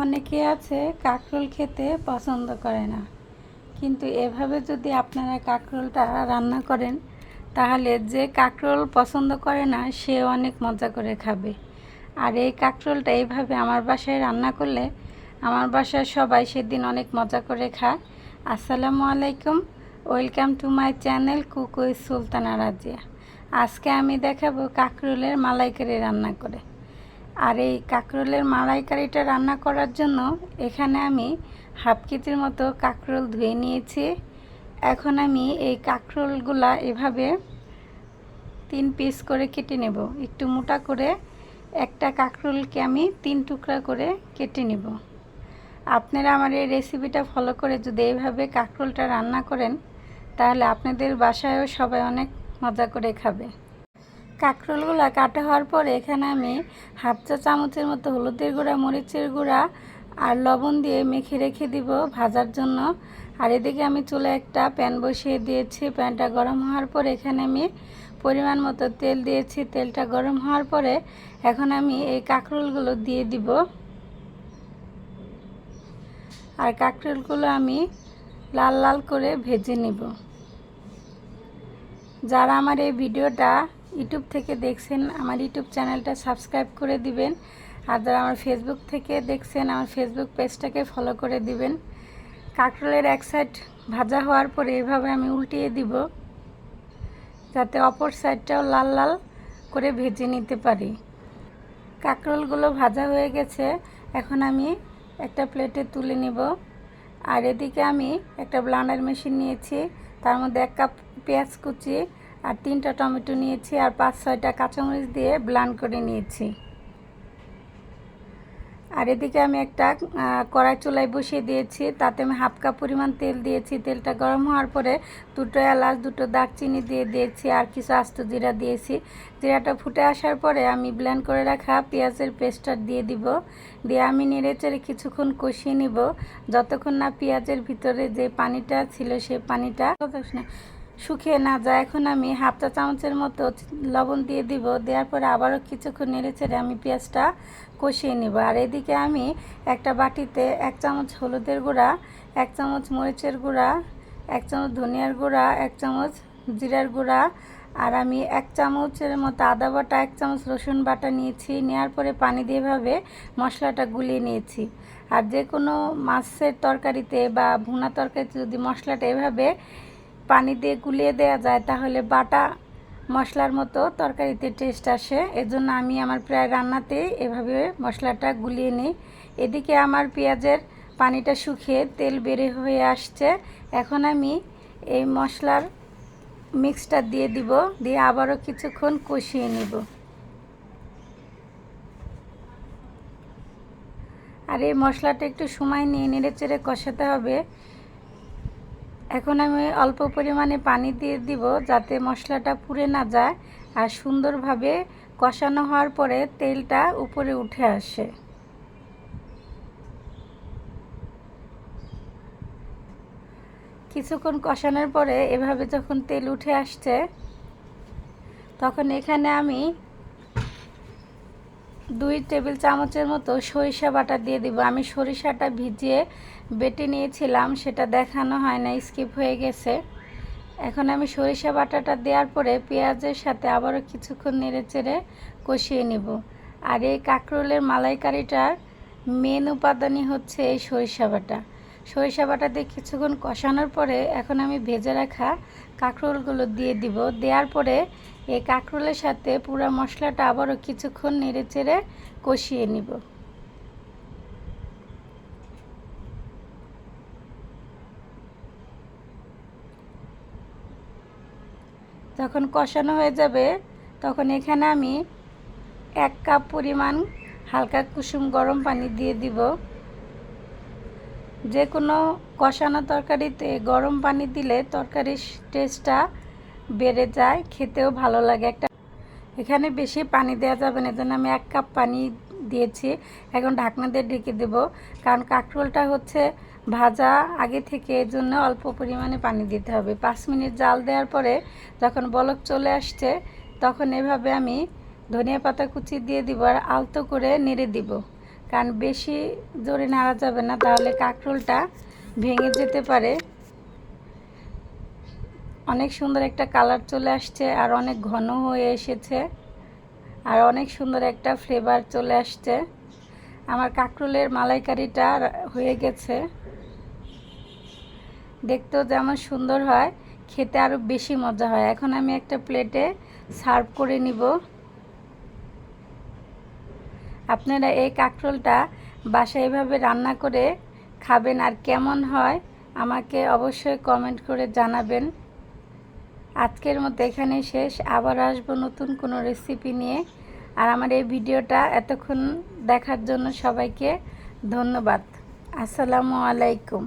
অনেকে আছে কাঁকরোল খেতে পছন্দ করে না। কিন্তু এভাবে যদি আপনারা কাঁকরোলটা রান্না করেন, তাহলে যে কাঁকরোল পছন্দ করে না, সে অনেক মজা করে খাবে। আর এই কাঁকরোলটা এইভাবে আমার বাসায় রান্না করলে, আমার বাসায় সবাই সেদিন অনেক মজা করে খায়। আসসালামু আলাইকুম, ওয়েলকাম টু মাই চ্যানেল কুকুই সুলতানা রাজিয়া। আজকে আমি দেখাবো কাঁকরোলের মালাইকারি রান্না করে। আর এই কাঁকরোলের মালাইকারিটা রান্না করার জন্য এখানে আমি হাফ কেজির মতো কাঁকরোল ধুয়ে নিয়েছি। এখন আমি এই কাঁকরোলগুলা এভাবে তিন পিস করে কেটে নেব। একটু মোটা করে একটা কাঁকরোলকে আমি তিন টুকরা করে কেটে নেব। আপনারা আমার এই রেসিপিটা ফলো করে যদি এইভাবে কাঁকরোলটা রান্না করেন, তাহলে আপনাদের বাসায়ও সবাই অনেক মজা করে খাবে। কাঁকরোলগুলো কাটা হওয়ার পরে এখানে আমি হাফ চা চামচের মতো হলুদের গুঁড়া, মরিচের গুঁড়া আর লবণ দিয়ে মেখে রেখে দিব ভাজার জন্য। আর এদিকে আমি চুলে একটা প্যান বসিয়ে দিয়েছি। প্যানটা গরম হওয়ার পরে এখানে আমি পরিমাণ মতো তেল দিয়েছি। তেলটা গরম হওয়ার পরে এখন আমি এই কাঁকরোলগুলো দিয়ে দিব। আর কাঁকরোলগুলো আমি লাল লাল করে ভেজে নিব। যারা আমার এই ভিডিওটা ইউটিউব থেকে দেখছেন, আমার ইউটিউব চ্যানেলটা সাবস্ক্রাইব করে দিবেন। আর যারা আমার ফেসবুক থেকে দেখছেন, আমার ফেসবুক পেজটাকে ফলো করে দিবেন। কাঁকরোলের এক সাইড ভাজা হওয়ার পরে এভাবে আমি উল্টিয়ে দিব, যাতে অপর সাইডটাও লাল লাল করে ভেজে নিতে পারি। কাঁকরোলগুলো ভাজা হয়ে গেছে, এখন আমি একটা প্লেটে তুলে নিব। আর এদিকে আমি একটা ব্লান্ডার মেশিন নিয়েছি, তার মধ্যে এক কাপ পেঁয়াজ কুচি আর তিনটা টমেটো নিয়েছি আর পাঁচ ছয়টা কাঁচামরিচ দিয়ে ব্লান্ড করে নিয়েছি। আর এদিকে আমি একটা কড়াই চুলায় বসিয়ে দিয়েছি, তাতে আমি হাফ কাপ পরিমাণ তেল দিয়েছি। তেলটা গরম হওয়ার পরে দুটো এলাচ, দুটো দারচিনি দিয়ে দিয়েছি আর কিছু আস্ত জিরা দিয়েছি। জিরাটা ফুটে আসার পরে আমি ব্লেন্ড করে রাখা পেঁয়াজের পেস্টটা দিয়ে দিব। দিয়ে আমি নেড়ে চেড়ে কিছুক্ষণ কষিয়ে নিব। যতক্ষণ না পেঁয়াজের ভিতরে যে পানিটা ছিল সেই পানিটা শুকিয়ে না যায়। এখন আমি হাফ চা চামচের মতো লবণ দিয়ে দিব। দেওয়ার পরে আবারও কিছুক্ষণ নেড়ে চেড়ে আমি পেঁয়াজটা কষিয়ে নিব। আর এদিকে আমি একটা বাটিতে এক চামচ হলুদের গুঁড়া, এক চামচ মরিচের গুঁড়া, এক চামচ ধনিয়ার গুঁড়া, এক চামচ জিরার গুঁড়া, আর আমি এক চামচের মতো আদা বাটা, এক চামচ রসুন বাটা নিয়েছি। নেওয়ার পরে পানি দিয়ে ভাবে মশলাটা গুলিয়ে নিয়েছি। আর যে কোনো মাছের তরকারিতে বা ভুনা তরকারিতে যদি মশলাটা এভাবে পানি দিয়ে গুলিয়ে দেওয়া যায়, তাহলে বাটা মশলার মতো তরকারিতে টেস্ট আসে। এজন্য আমি আমার প্রায় রান্নাতে এভাবে মশলাটা গুলিয়ে নিই। এদিকে আমার পেঁয়াজের পানিটা শুকিয়ে তেল বেড়ে হয়ে আসছে। এখন আমি এই মশলার মিক্সটা দিয়ে দিব, দিয়ে আবারও কিছুক্ষণ কষিয়ে নিব। আর এই মশলাটা একটু সময় নিয়ে নেড়ে চেড়ে কষাতে হবে। এখন আমি অল্প পরিমাণে পানি দিয়ে দিব যাতে মশলাটা পুড়ে না যায় আর সুন্দরভাবে কষানো হওয়ার পরে তেলটা উপরে উঠে আসে। কিছুক্ষণ কষানোর পরে এভাবে যখন তেল উঠে আসছে, তখন এখানে আমি দুই টেবিল চামচের মতো সরিষা বাটা দিয়ে দিব। আমি সরিষাটা ভিজিয়ে বেটে নিয়েছিলাম, সেটা দেখানো হয় না স্কিপ হয়ে গেছে। এখন আমি সরিষা বাটাটা দেওয়ার পরে পেঁয়াজের সাথে আবারও কিছুক্ষণ নেড়েচেড়ে কষিয়ে নিব। আর এই কাঁকরোলের মালাইকারিটার মেন উপাদানই হচ্ছে এই সরিষা বাটা। সরিষা বাটা দিয়ে কিছুক্ষণ কষানোর পরে এখন আমি ভেজে রাখা কাঁকরোলগুলো দিয়ে দিব। দেওয়ার পরে এই কাঁকরোলের সাথে পুরো মশলাটা আবারও কিছুক্ষণ নেড়ে চেড়ে কষিয়ে নিব। যখন কষানো হয়ে যাবে, তখন এখানে আমি এক কাপ পরিমাণ হালকা কুসুম গরম পানি দিয়ে দিব। যে কোনো কষানো তরকারিতে গরম পানি দিলে তরকারির টেস্টটা বেড়ে যায়, খেতেও ভালো লাগে। একটা এখানে বেশি পানি দেওয়া যাবে না জন্য আমি এক কাপ পানি দিয়েছি। এখন ঢাকনা দিয়ে ঢেকে দেবো, কারণ কাঁকরোলটা হচ্ছে ভাজা আগে থেকে এর জন্য অল্প পরিমাণে পানি দিতে হবে। পাঁচ মিনিট জাল দেওয়ার পরে যখন বলক চলে আসছে, তখন এভাবে আমি ধনিয়া পাতা কুচি দিয়ে দিব আর আলতো করে নেড়ে দিব। কারণ বেশি জোরে নাড়া যাবে না, তাহলে কাঁকরোলটা ভেঙে যেতে পারে। অনেক সুন্দর একটা কালার চলে আসছে আর অনেক ঘন হয়ে এসেছে আর অনেক সুন্দর একটা ফ্লেভার চলে আসছে। আমার কাঁকরোলের মালাইকারিটা হয়ে গেছে। দেখতেও যেমন সুন্দর হয়, খেতে আরও বেশি মজা হয়। এখন আমি একটা প্লেটে সার্ভ করে নিব। আপনারা এই কাঁকরোলটা বাসায় এভাবে রান্না করে খাবেন আর কেমন হয় আমাকে অবশ্যই কমেন্ট করে জানাবেন। আজকের মতো এখানে শেষ। আবার আসব নতুন কোনো রেসিপি নিয়ে। আর আমার এই ভিডিওটা এতক্ষণ দেখার জন্য সবাইকে ধন্যবাদ। আসসালামু আলাইকুম।